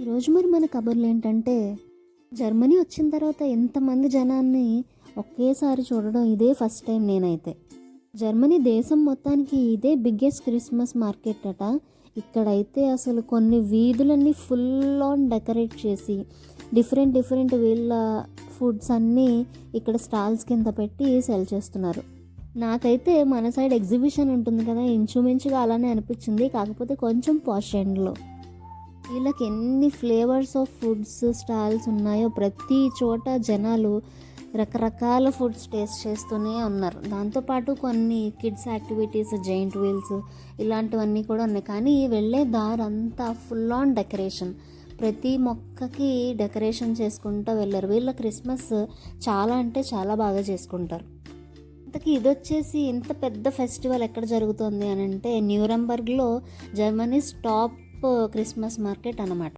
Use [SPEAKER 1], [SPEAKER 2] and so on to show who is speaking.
[SPEAKER 1] ఈరోజు మరి మన కబుర్లు ఏంటంటే జర్మనీ వచ్చిన తర్వాత ఎంతమంది జనాన్ని ఒకేసారి చూడడం ఇదే ఫస్ట్ టైం నేనైతే. జర్మనీ దేశం మొత్తానికి ఇదే బిగ్గెస్ట్ క్రిస్మస్ మార్కెట్ అట ఇక్కడైతే అసలు కొన్ని వీధులన్నీ ఫుల్ ఆన్ డెకరేట్ చేసి డిఫరెంట్ డిఫరెంట్ వీళ్ళ ఫుడ్స్ అన్నీ ఇక్కడ స్టాల్స్ కింద పెట్టి సెల్ చేస్తున్నారు. నాకైతే మన సైడ్ ఎగ్జిబిషన్ ఉంటుంది కదా ఇంచుమించుగా అలానే అనిపించింది. కాకపోతే కొంచెం పాష్ ఎండ్లో వీళ్ళకి ఎన్ని ఫ్లేవర్స్ ఆఫ్ ఫుడ్స్ స్టాల్స్ ఉన్నాయో ప్రతి చోట జనాలు రకరకాల ఫుడ్స్ టేస్ట్ చేస్తూనే ఉన్నారు. దాంతోపాటు కొన్ని కిడ్స్ యాక్టివిటీస్ జైంట్ వీల్స్ ఇలాంటివన్నీ కూడా ఉన్నాయి. కానీ వెళ్ళే దారంతా ఫుల్ ఆన్ డెకరేషన్ ప్రతి మొక్కకి డెకరేషన్ చేసుకుంటూ వెళ్ళారు. వీళ్ళ క్రిస్మస్ చాలా అంటే చాలా బాగా చేసుకుంటారు. ఇంతకీ ఇది వచ్చేసి ఇంత పెద్ద ఫెస్టివల్ ఎక్కడ జరుగుతుంది అని అంటే న్యూరంబర్గ్లో జర్మనీస్ టాప్ క్రిస్మస్ మార్కెట్ అన్నమాట.